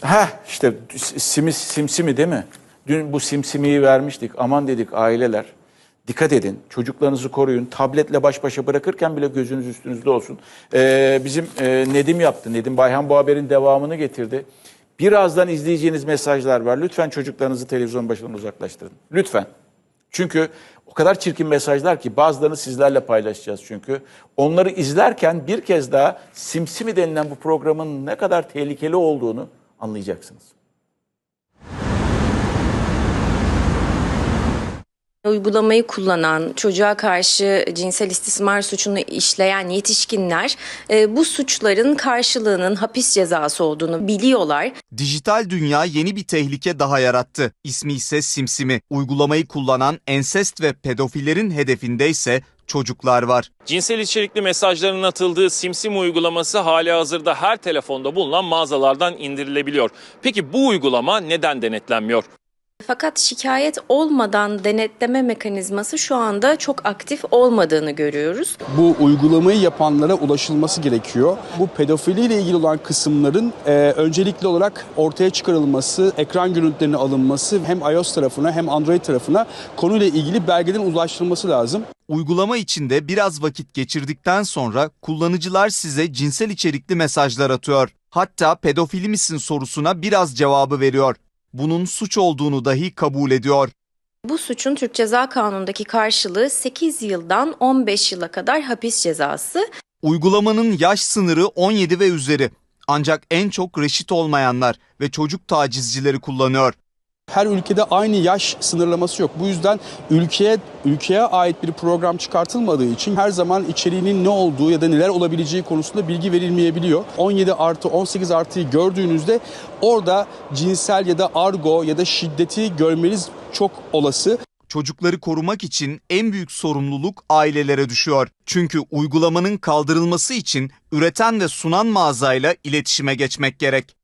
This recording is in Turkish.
Ha işte simi, simsimi değil mi? Dün bu simsimiyi vermiştik. Aman dedik aileler. Dikkat edin. Çocuklarınızı koruyun. Tabletle baş başa bırakırken bile gözünüz üstünüzde olsun. Ee, bizim e, Nedim yaptı. Nedim Bayhan bu haberin devamını getirdi. Birazdan izleyeceğiniz mesajlar var. Lütfen çocuklarınızı televizyon başından uzaklaştırın. Lütfen. Çünkü o kadar çirkin mesajlar ki bazılarını sizlerle paylaşacağız çünkü. Onları izlerken bir kez daha Simsimi denilen bu programın ne kadar tehlikeli olduğunu anlayacaksınız. Uygulamayı kullanan, çocuğa karşı cinsel istismar suçunu işleyen yetişkinler e, bu suçların karşılığının hapis cezası olduğunu biliyorlar. Dijital dünya yeni bir tehlike daha yarattı. İsmi ise Simsimi. Uygulamayı kullanan ensest ve pedofillerin hedefinde ise çocuklar var. Cinsel içerikli mesajların atıldığı Simsim uygulaması hali hazırda her telefonda bulunan mağazalardan indirilebiliyor. Peki bu uygulama neden denetlenmiyor? Fakat şikayet olmadan denetleme mekanizması şu anda çok aktif olmadığını görüyoruz. bu uygulamayı yapanlara ulaşılması gerekiyor. Bu pedofiliyle ilgili olan kısımların e, öncelikli olarak ortaya çıkarılması, ekran görüntülerinin alınması hem iOS tarafına hem Android tarafına konuyla ilgili belgelerin ulaştırılması lazım. Uygulama içinde biraz vakit geçirdikten sonra kullanıcılar size cinsel içerikli mesajlar atıyor. Hatta pedofili misin sorusuna biraz cevabı veriyor. Bunun suç olduğunu dahi kabul ediyor. Bu suçun Türk Ceza Kanunu'ndaki karşılığı 8 yıldan 15 yıla kadar hapis cezası. Uygulamanın yaş sınırı 17 ve üzeri. Ancak en çok reşit olmayanlar ve çocuk tacizcileri kullanıyor. Her ülkede aynı yaş sınırlaması yok. Bu yüzden ülkeye ülkeye ait bir program çıkartılmadığı için her zaman içeriğinin ne olduğu ya da neler olabileceği konusunda bilgi verilmeyebiliyor. 17 artı 18 artıyı gördüğünüzde orada cinsel ya da argo ya da şiddeti görmeniz çok olası. Çocukları korumak için en büyük sorumluluk ailelere düşüyor. Çünkü uygulamanın kaldırılması için üreten ve sunan mağazayla iletişime geçmek gerek.